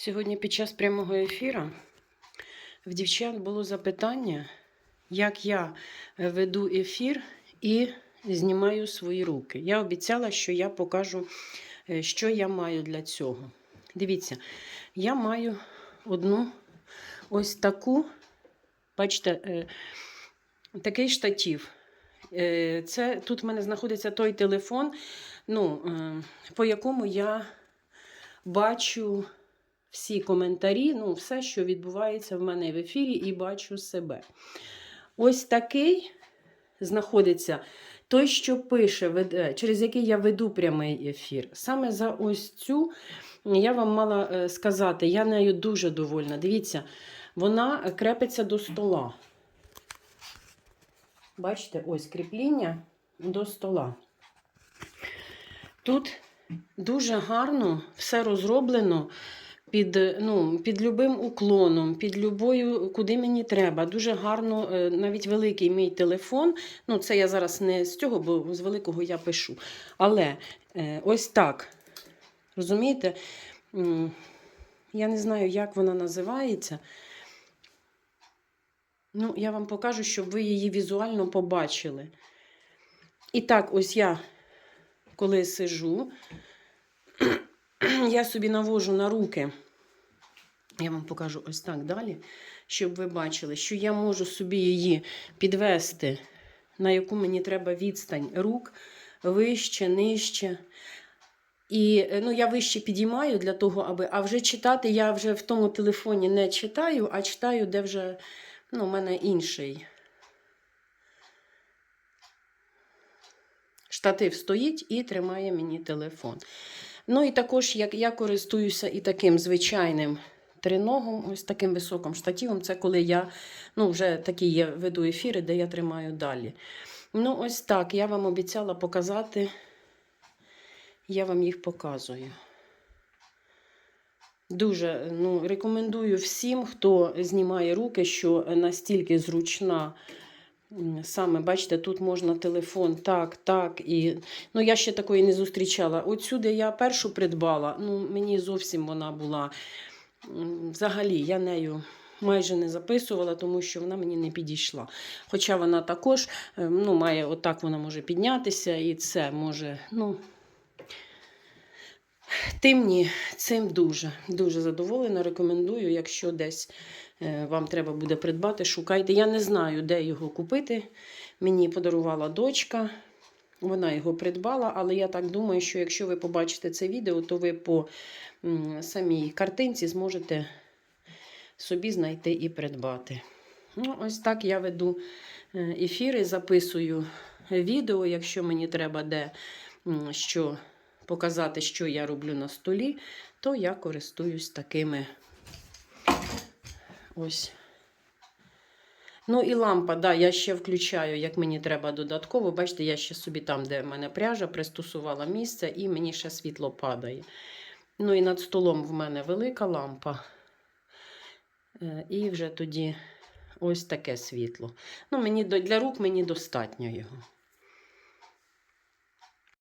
Сьогодні під час прямого ефіру в дівчат було запитання, як я веду ефір і знімаю свої руки. Я обіцяла, що я покажу, е, що я маю для цього. Дивіться, я маю одну ось таку, бачите, е, такий штатив. Е, Це тут в мене знаходиться той телефон, ну, по якому я бачу всі коментарі, ну, все, що відбувається в мене в ефірі, і бачу себе. Ось такий знаходиться той, що пише, через який я веду прямий ефір. Саме за ось цю я вам мала е, сказати, я нею дуже довольна. Дивіться, вона крепиться до стола. Бачите, ось кріпління до стола. Тут дуже гарно все розроблено під, ну, під любим уклоном, під любою, куди мені треба. Дуже гарно, е, навіть великий мій телефон. Ну, це я зараз не з цього, бо з великого я пишу. Але е, ось так. Розумієте? Я не знаю, як вона називається. Ну, я вам покажу, щоб ви її візуально побачили. І так, ось я, коли сижу, я собі навожу на руки. Я вам покажу ось так далі, щоб ви бачили, що я можу собі її підвести, на яку мені треба відстань рук, вище, нижче. І е, ну, я вище підіймаю для того, аби. А вже читати я вже в тому телефоні не читаю, а читаю, де вже ну, у мене інший. Штатив стоїть і тримає мені телефон. Ну і також як я користуюся і таким звичайним триногом, ось таким високим штативом. Це коли я ну, вже такі є веду ефіри, де я тримаю далі. Ну, ось так. Я вам обіцяла показати. Я вам їх показую. Дуже ну, рекомендую всім, хто знімає руки, що настільки зручна. Саме, бачите, тут можна телефон так, так. І... Ну, я ще такої не зустрічала. Отсюди я першу придбала, ну, мені зовсім вона була. Взагалі, я нею майже не записувала, тому що вона мені не підійшла. Хоча вона також е, ну, має, отак вона може піднятися, і це може. ну... Тим ні, цим дуже, дуже задоволена. Рекомендую, якщо десь е, вам треба буде придбати, шукайте. Я не знаю, де його купити. Мені подарувала дочка, вона його придбала, але я так думаю, що якщо ви побачите це відео, то ви по самій картинці зможете собі знайти і придбати. Ну, ось так я веду е, ефіри, записую відео, якщо мені треба де що показати, що я роблю на столі, то я користуюсь такими ось. Ну і лампа, да, я ще включаю, як мені треба додатково. Бачите, я ще собі там, де в мене пряжа, пристосувала місце, і мені ще світло падає. Ну і над столом в мене велика лампа. Е, І вже тоді ось таке світло. Ну, мені Для рук мені достатньо його.